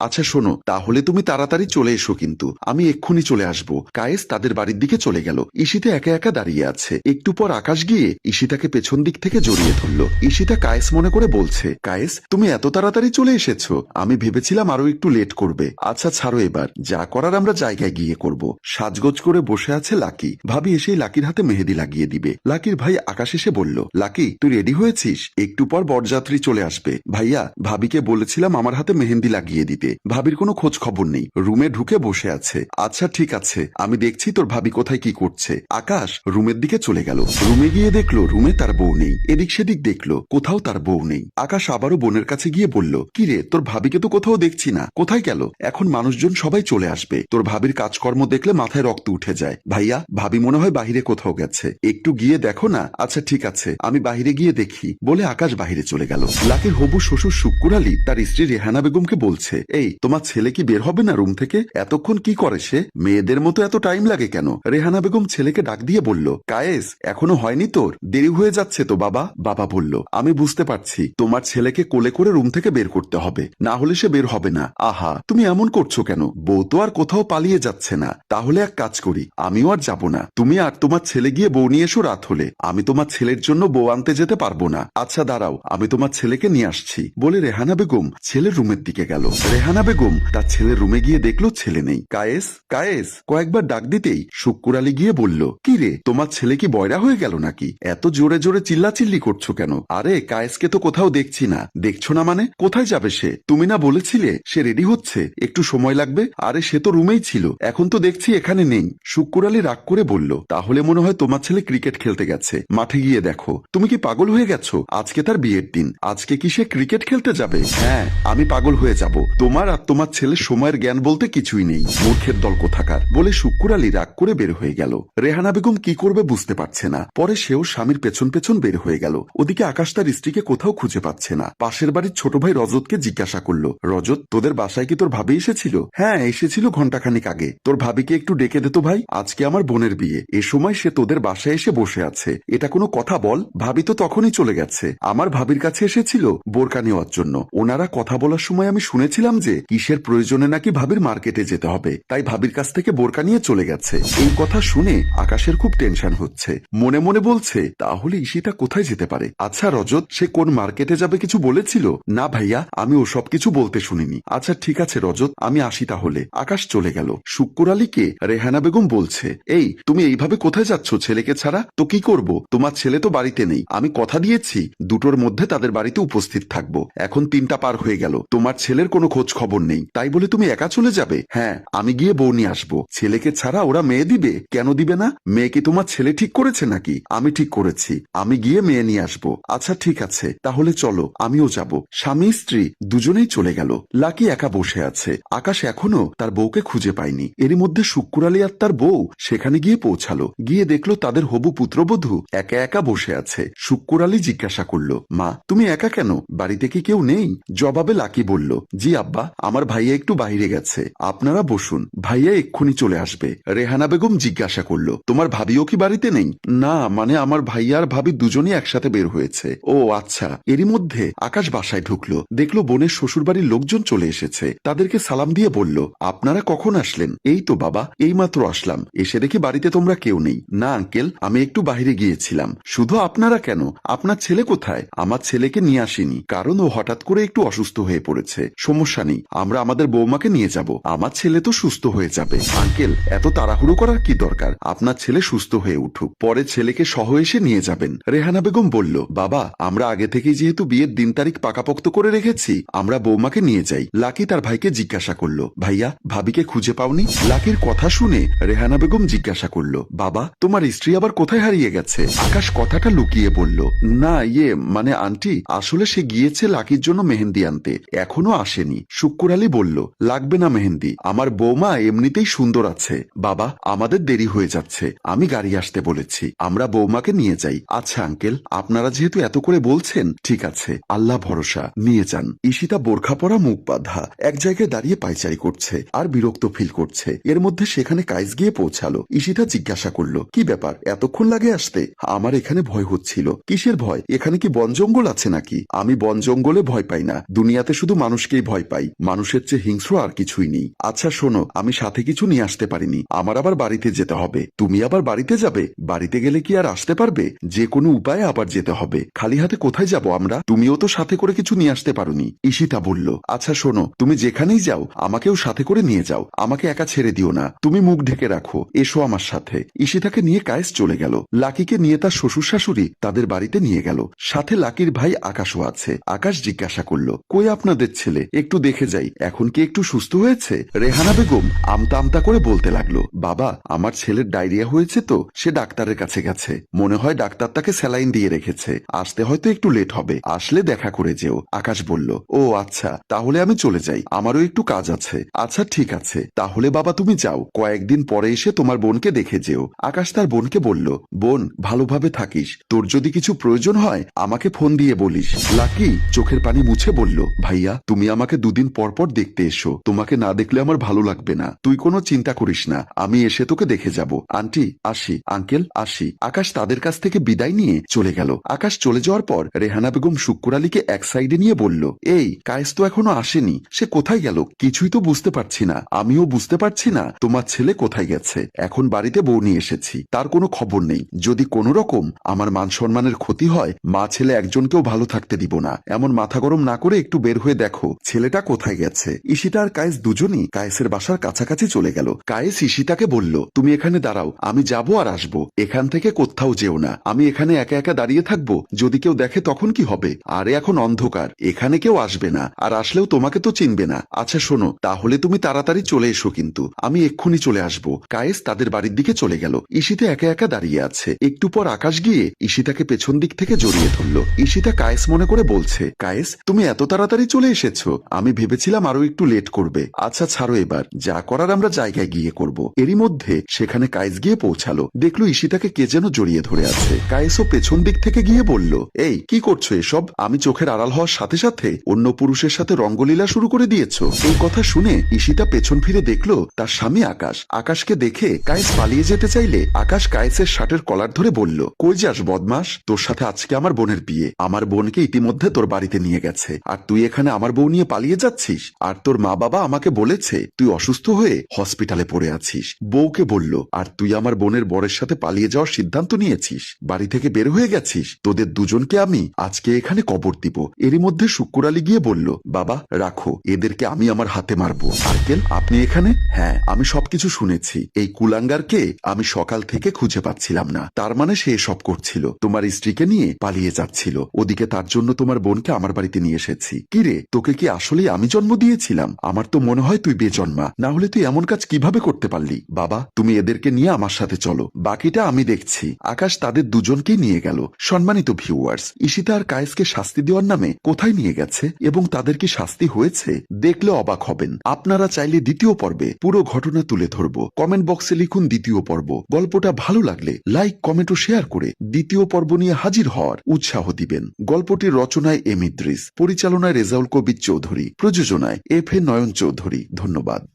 আচ্ছা শোনো, তাহলে তুমি তাড়াতাড়ি চলে এসো কিন্তু। আমি এক্ষুনি চলে আসব। কায়েস তাদের বাড়ির দিকে চলে গেল। ঈশিতা একা একা দাঁড়িয়ে আছে। একটু পর আকাশ গিয়ে ঈশিতাকে পেছন দিক থেকে জড়িয়ে ধরল। ঈশিতা কায়েস মনে করে বলছে, কায়েস, তুমি এত তাড়াতাড়ি চলে এসেছ। আমি ভেবেছিলাম আরও একটু লেট করবে। আচ্ছা ছাড়ো এবার। যা করার আমরা জায়গায় গিয়ে করব। সাজগোজ করে বসে আছে লাকি। ভাবি এসেই লাকির হাতে মেহেদি লাগিয়ে দিবে। লাকির ভাই আকাশ এসে বলল, লাকি, তুই রেডি হয়েছিস? একটু পর বরযাত্রী চলে আসবে। ভাইয়া, ভাবিকে বলেছিলাম আমার হাতে মেহেন্দি লাগিয়ে দিতে। ভাবির কোনো খোঁজ খবর নেই। রুমে ঢুকে বসে আছে। আচ্ছা ঠিক আছে। আমি দেখছি তোর ভাবি কোথায় কি করছে। আকাশ রুমের দিকে চলে গেল। রুমে গিয়ে দেখল রুমে তার বউ নেই। এদিক সেদিক দেখল, কোথাও তার বউ নেই। আকাশ আবারও বোনের কাছে গিয়ে বলল, কি রে, তোর ভাবিকে তো কোথাও দেখছি না। কোথায় গেল? এখন মানুষজন সবাই চলে আসবে। তোর ভাবির কাজকর্ম দেখলে মাথায় রক্ত উঠে যায়। ভাইয়া, ভাবি মনে হয় বাহিরে কোথাও গেছে। একটু গিয়ে দেখো না? আচ্ছা ঠিক আছে। আমি বাহিরে গিয়ে দেখি। বলে আকাশ বাহিরে চলে গেল। লাকের হবু শ্বশুর শুক্কুর আলী তার স্ত্রী রেহানা বেগমকে বলছে এই, তোমার ছেলে কি বের হবে না রুম থেকে? এতক্ষণ কি করে সে? মেয়েদের মতো এত টাইম লাগে কেন? রেহানা বেগম ছেলেকে ডাক দিয়ে বলল, কায়েস, এখনও হয়নি তোর। দেরি হয়ে যাচ্ছে তো, বাবা বাবা বলল, আমি বুঝতে পারছি। তোমার ছেলেকে কোলে করে রুম থেকে বের করতে হবে। না হলে সে বের হবে না। আহা, তুমি এমন করছ কেন? বউ তো আর কোথাও পালিয়ে যাচ্ছে না। তাহলে এক কাজ করি, আমিও আর যাব না। তুমি আর তোমার ছেলে গিয়ে বউ নিয়ে এসো রাত হলে। আমি তোমার ছেলের জন্য বউ আনতে যেতে পারব না। আচ্ছা দাঁড়াও, আমি তোমার ছেলেকে নিয়ে আসছি। বলে রেহানা বেগম ছেলের রুমের দিকে গেল। রেহানা বেগম তার ছেলের রুমে গিয়ে দেখল ছেলে নেই। কায়েস কায়েস, কয়েকবার ডাক দিতেই শুক্কুর আলী গিয়ে বলল, কি রে, তোমার ছেলে কি বয়রা হয়ে গেল নাকি? এত জোরে জোরে চিল্লাচিল্লি করছ কেন? আরে, কায়েসকে তো কোথাও দেখছি না। দেখছ না মানে? কোথায় যাবে সে? তুমি না বলেছিলে সে রেডি হচ্ছে। একটু সময় লাগবে। আরে, সে তো রুমেই ছিল। এখন তো দেখছি এখানে নেই। শুক্কুর আলী রাগ করে বলল, তাহলে মনে হয় তোমার ছেলে ক্রিকেট খেলতে গেছে। মাঠে গিয়ে দেখো। তুমি কি পাগল হয়ে গেছো? আজকে তার বিয়ের দিন। আজকে কি সে ক্রিকেট খেলতে যাবে? হ্যাঁ আমি পাগল হয়ে যাব। তোমার আর তোমার ছেলের সময়ের জ্ঞান বলতে কিছুই নেই। মূর্খের দল কোথাকার? বলে শুক্কুর আলী রাগ করে বের হয়ে গেল। রেহানা বেগম কি করবে বুঝতে পারছে না। পরে সেও স্বামীর পেছন পেছন বের হয়ে গেল। ওদিকে আকাশ তার স্ত্রীকে কোথাও খুঁজে পাচ্ছে না। পাশের বাড়ির ছোট ভাই রজতকে জিজ্ঞাসা করল, রজত, তোদের বাসায় কি তোর ভাবি এসেছিল? হ্যাঁ এসেছিল ঘন্টাখানিক আগে। তোর ভাবিকে একটু ডেকে দে তো ভাই। আজকে আমার বোনের বিয়ে। এ সময় সে তোদের বাসায় এসে বসে আছে। এটা কোনো কথা বল। ভাবি তো তখনই চলে গেছে। আমার ভাবির কাছে এসেছিল বোরকা নেওয়ার জন্য। ওনারা কথা বলার সময় আমি শুনেছিলাম যে কিসের প্রয়োজনে নাকি ভাবির মার্কেটে যেতে হবে, তাই ভাবির কাছ থেকে বোরকা নিয়ে চলে গেছে। এই কথা শুনে আকাশের খুব টেনশন হচ্ছে। মনে মনে বলছে, তাহলে ইসিটা কোথায় যেতে পারে? আচ্ছা রজত, সে কোন মার্কেটে যাবে কিছু বলেছিল? না ভাইয়া, আমি ওসব কিছু বলতে শুনিনি। আচ্ছা ঠিক আছে রজত, আমি আসি তাহলে। আকাশ চলে গেল। শুক্কুর আলীকে রেহানা বেগম বলছে, এই, তুমি এইভাবে কোথায় যাচ্ছ ছেলেকে ছাড়া? তো কি করব? তোমার ছেলে তো বাড়িতে নেই। আমি কথা দিয়েছি, দুটোর মধ্যে তাদের বাড়িতে উপস্থিত থাকব। এখন তিনটা পার হয়ে গেল। তোমার ছেলের কোনো খোঁজ খবর নেই। তাই বলে তুমি একা চলে যাবে? হ্যাঁ আমি গিয়ে বউ নিয়ে আসব। ছেলেকে ছাড়া ওরা মেয়ে দিবে? কেন দিবে না? মেয়ে কি তোমার ছেলে ঠিক করেছে নাকি? আমি ঠিক করেছি। আমি গিয়ে মেয়ে নিয়ে আসব। আচ্ছা ঠিক আছে। তাহলে চলো, আমিও যাব। স্বামী, স্ত্রী, দুজনেই চলে গেল। লাকি একা বসে আছে। আকাশ এখনও তার বউকে খুঁজে পায়নি। এরই মধ্যে শুক্কুর আলী আর তার বউ সেখানে গিয়ে পৌঁছালো। গিয়ে দেখল তাদের হবু পুত্রবধূ একা একা বসে আছে। শুক্কুর আলী জিজ্ঞাসা করল, মা, তুমি একা কেন? বাড়িতে কি কেউ নেই? জবাবে লাকি বলল, জি, আব্বা। আমার ভাইয়া একটু বাইরে গেছে। আপনারা বসুন। ভাইয়া এক্ষুনি চলে আসবে। রেহানা বেগম জিজ্ঞাসা করল, তোমার ভাবিও কি বাড়িতে নেই? না মানে আমার ভাইয়া আর ভাবি দুজনই একসাথে বের হয়েছে। ও আচ্ছা। এরই মধ্যে আকাশ বাসায় ঢুকলো। দেখল বোনের শ্বশুরবাড়ির লোকজন চলে এসেছে। তাদেরকে সালাম দিয়ে বলল, আপনারা কখন আসলেন? এই তো, বাবা, এইমাত্র আসলাম। এসে দেখি বাড়িতে তোমরা কেউ নেই। না, আঙ্কেল, আমি একটু বাইরে গিয়েছিলাম। শুধু আপনারা কেন? আপনার ছেলে কোথায়? আমার ছেলেকে নিয়ে আসিনি, কারণ ও হঠাৎ করে একটু অসুস্থ হয়ে পড়েছে। সমস্যা নেই। আমরা আমাদের বৌমাকে নিয়ে যাব। আমার ছেলে তো সুস্থ হয়ে যাবে। আঙ্কেল, এত তাড়াহুড়ো করার কি দরকার? আপনার ছেলে সুস্থ হয়ে উঠুক। পরে ছেলেকে সহ এসে নিয়ে যাবেন। রেহানা বেগম বলল, বাবা, আমরা আগে থেকেই যেহেতু বিয়ের দিন তারিখ পাকাপোক্ত করে রেখেছি, আমরা বৌমাকে নিয়ে যাই। লাকি তার ভাইকে জিজ্ঞাসা করল, ভাইয়া, ভাবিকে খুঁজে পাওনি? লাকির কথা শুনে রেহানা বেগম জিজ্ঞাসা করল, বাবা, তোমার স্ত্রী আবার কোথায় হারিয়ে গেছে? আকাশ কথাটা লুকিয়ে বলল, না ইয়ে মানে আন্টি, আসলে সে গিয়েছে লাকির জন্য মেহেন্দি আনতে। এখনও আসেনি। শুক্কুর আলী বলল, লাগবে না মেহেন্দি। আমার বৌমা এমনিতেই সুন্দর আছে। বাবা, আমাদের দেরি হয়ে যাচ্ছে। আমি গাড়ি আসতে বলেছি। আমরা বৌমাকে নিয়ে যাই। আচ্ছা আঙ্কেল, আপনারা যেহেতু এত করে বলছেন, ঠিক আছে। আল্লাহ ভরসা। নিয়ে যান। ঈশিতা বোরখা পরা মুখ বাঁধা। এক জায়গায় দাঁড়িয়ে পাইচারি করছে আর বিরক্ত ফিল করছে। এর মধ্যে সেখানে কাইস গিয়ে পৌঁছালো। ঈশিতা জিজ্ঞাসা করল, কি ব্যাপার? এতক্ষণ লাগে আসতে? আমার এখানে ভয় হচ্ছিল। কিসের ভয়? এখানে কি বন জঙ্গল আছে নাকি? আমি বন জঙ্গলে ভয় পাই না। দুনিয়াতে শুধু মানুষকেই ভয় পাই। ভাই মানুষের চেয়ে হিংস্র আর কিছুই নেই। আচ্ছা শোনো, আমি সাথে কিছু নিয়ে আসতে পারিনি। আমার আবার বাড়িতে যেতে হবে। তুমি আবার বাড়িতে যাবে? বাড়িতে গেলে কি আর আসতে পারবে? যে কোনো উপায়ে আবার যেতে হবে। খালি হাতে কোথায় যাব আমরা? তুমিও তো সাথে করে কিছু নিয়ে আসতে পারোনি, ঈশিতা বলল। আচ্ছা শোনো, তুমি যেখানেই যাও, আমাকেও সাথে করে নিয়ে যাও। আমাকে একা ছেড়ে দিও না। তুমি মুখ ঢেকে রাখো। এসো আমার সাথে। ঈশিতাকে নিয়ে কায়েস চলে গেল। লাকিকে নিয়ে তার শ্বশুর শাশুড়ি তাদের বাড়িতে নিয়ে গেল। সাথে লাকির ভাই আকাশও আছে। আকাশ জিজ্ঞাসা করল, কই আপনাদের ছেলে? একটু দেখে যাই। এখন কি একটু সুস্থ হয়েছে? রেহানা বেগম আমতা আমতা করে বলতে লাগল, বাবা, আমার ছেলের ডায়রিয়া হয়েছে তো, সে ডাক্তারের কাছে গেছে। মনে হয় ডাক্তার তাকে স্যালাইন দিয়ে রেখেছে। আসতে হয়তো একটু লেট হবে। আসলে দেখা করে যেও। আকাশ বলল, ও আচ্ছা তাহলে আমি চলে যাই। আমারও একটু কাজ আছে। আচ্ছা ঠিক আছে। তাহলে বাবা, তুমি যাও। কয়েকদিন পরে এসে তোমার বোনকে দেখে যেও। আকাশ তার বোনকে বলল, বোন, ভালোভাবে থাকিস। তোর যদি কিছু প্রয়োজন হয়, আমাকে ফোন দিয়ে বলিস। লাকি চোখের পানি মুছে বলল, ভাইয়া, তুমি আমাকে দুদিন পর পর দেখতে এসো। তোমাকে না দেখলে আমার ভালো লাগবে না। তুই কোনো চিন্তা করিস না। আমি এসে তোকে দেখে যাব। আন্টি, আসি। আঙ্কেল, আসি। আকাশ তাদের কাছ থেকে বিদায় নিয়ে চলে গেল। আকাশ চলে যাওয়ার পর রেহানা বেগম শুক্কুর আলীকে এক সাইডে নিয়ে বলল, এই, কায়েস তো এখনও আসেনি। সে কোথায় গেল? কিছুই তো বুঝতে পারছি না। আমিও বুঝতে পারছি না তোমার ছেলে কোথায় গেছে। এখন বাড়িতে বউ নিয়ে এসেছি। তার কোনো খবর নেই। যদি কোনো রকম আমার মান সম্মানের ক্ষতি হয়, মা ছেলে একজনকেও ভালো থাকতে দিব না। এমন মাথা গরম না করে একটু বের হয়ে দেখো। ছেলেটা কোথায় গেছে? ঈশিতা আর কায়েস দুজনই কায়েসের বাসার কাছাকাছি চলে গেল। কায়েস ঈশিতাকে বলল, তুমি এখানে দাঁড়াও, আমি যাব আর আসব। এখান থেকে কোথাও যেও না। আমি এখানে একা একা দাঁড়িয়ে থাকব। যদি কেউ দেখে তখন কি হবে? আরে, এখন অন্ধকার। এখানে কেউ আসবে না। আর আসলেও তোমাকে তো চিনবে না। আচ্ছা শোনো, তাহলে তুমি তাড়াতাড়ি চলে এসো কিন্তু। আমি এক্ষুনি চলে আসব। কায়েস তাদের বাড়ির দিকে চলে গেল। ঈশিতা একা একা দাঁড়িয়ে আছে। একটু পর আকাশ গিয়ে ঈশিতাকে পেছন দিক থেকে জড়িয়ে ধরল। ঈশিতা কায়েস মনে করে বলছে, কায়েস, তুমি এত তাড়াতাড়ি চলে এসেছ। আমি ভেবেছিলাম আরও একটু লেট করবে। আচ্ছা ছাড়ো এবার। যা করার আমরা জায়গায় গিয়ে করব। এরই মধ্যে সেখানে কায়েস গিয়ে পৌঁছালো। দেখল ঈশিতাকে কে যেন জড়িয়ে ধরে আছে। কায়েসও পেছন দিক থেকে গিয়ে বলল, এই, কি করছ এসব? আমি চোখের আড়াল হওয়ার সাথে সাথে অন্য পুরুষের সাথে রঙ্গলীলা শুরু করে দিয়েছ। এই কথা শুনে ঈশিতা পেছন ফিরে দেখল তার স্বামী আকাশ। আকাশকে দেখে কায়েস পালিয়ে যেতে চাইলে আকাশ কায়েসের শার্টের কলার ধরে বলল, কই যাস বদমাস? তোর সাথে আজকে আমার বোনের বিয়ে। আমার বোনকে ইতিমধ্যে তোর বাড়িতে নিয়ে গেছে। আর তুই এখানে আমার বউ নিয়ে পালিয়ে যাচ্ছিস? আর তোর মা বাবা আমাকে বলেছে, তুই অসুস্থ হয়ে হসপিটালে পড়ে আছিস। বউকে বলল, আর তুই আমার বোনের বরের সাথে পালিয়ে যাওয়ার সিদ্ধান্ত নিয়েছিস। বাড়ি থেকে বের হয়ে গেছিস। তোদের দুজনকে আমি আজকে এখানে কবর দিব। এরই মধ্যে শুক্কুর আলী গিয়ে বলল, বাবা, রাখো, এদেরকে আমি আমার হাতে মারবো। আর্কেল, আপনি এখানে? হ্যাঁ আমি সবকিছু শুনেছি। এই কুলাঙ্গারকে আমি সকাল থেকে খুঁজে পাচ্ছিলাম না। তার মানে সে সব করছিল। তোমার স্ত্রীকে নিয়ে পালিয়ে যাচ্ছিল। ওদিকে তার জন্য তোমার বোনকে আমার বাড়িতে নিয়ে এসেছি। কিরে তোকে কি আসলেই আমি জন্ম দিয়েছিলাম। আমার তো মনে হয় তুই বেজন্মা। না হলে তুই এমন কাজ কীভাবে করতে পারলি? বাবা, তুমি এদেরকে নিয়ে আমার সাথে চলো। বাকিটা আমি দেখছি। আকাশ তাদের দুজনকেই নিয়ে গেল। সম্মানিত ভিউয়ার্স, ঈশিতা আর কায়েসকে শাস্তি দেওয়ার নামে কোথায় নিয়ে গেছে এবং তাদের কি শাস্তি হয়েছে? দেখলে অবাক হবেন। আপনারা চাইলে দ্বিতীয় পর্বে পুরো ঘটনা তুলে ধরবো। কমেন্ট বক্সে লিখুন দ্বিতীয় পর্ব। গল্পটা ভালো লাগলে লাইক, কমেন্ট ও শেয়ার করে দ্বিতীয় পর্ব নিয়ে হাজির হওয়ার উৎসাহ দিবেন। গল্পটির রচনায় এম ইদ্রিস, পরিচালনায় রেজাউল কবির চৌধুরী প্রযোজনায় এফ এ নয়ন চৌধুরী ধন্যবাদ।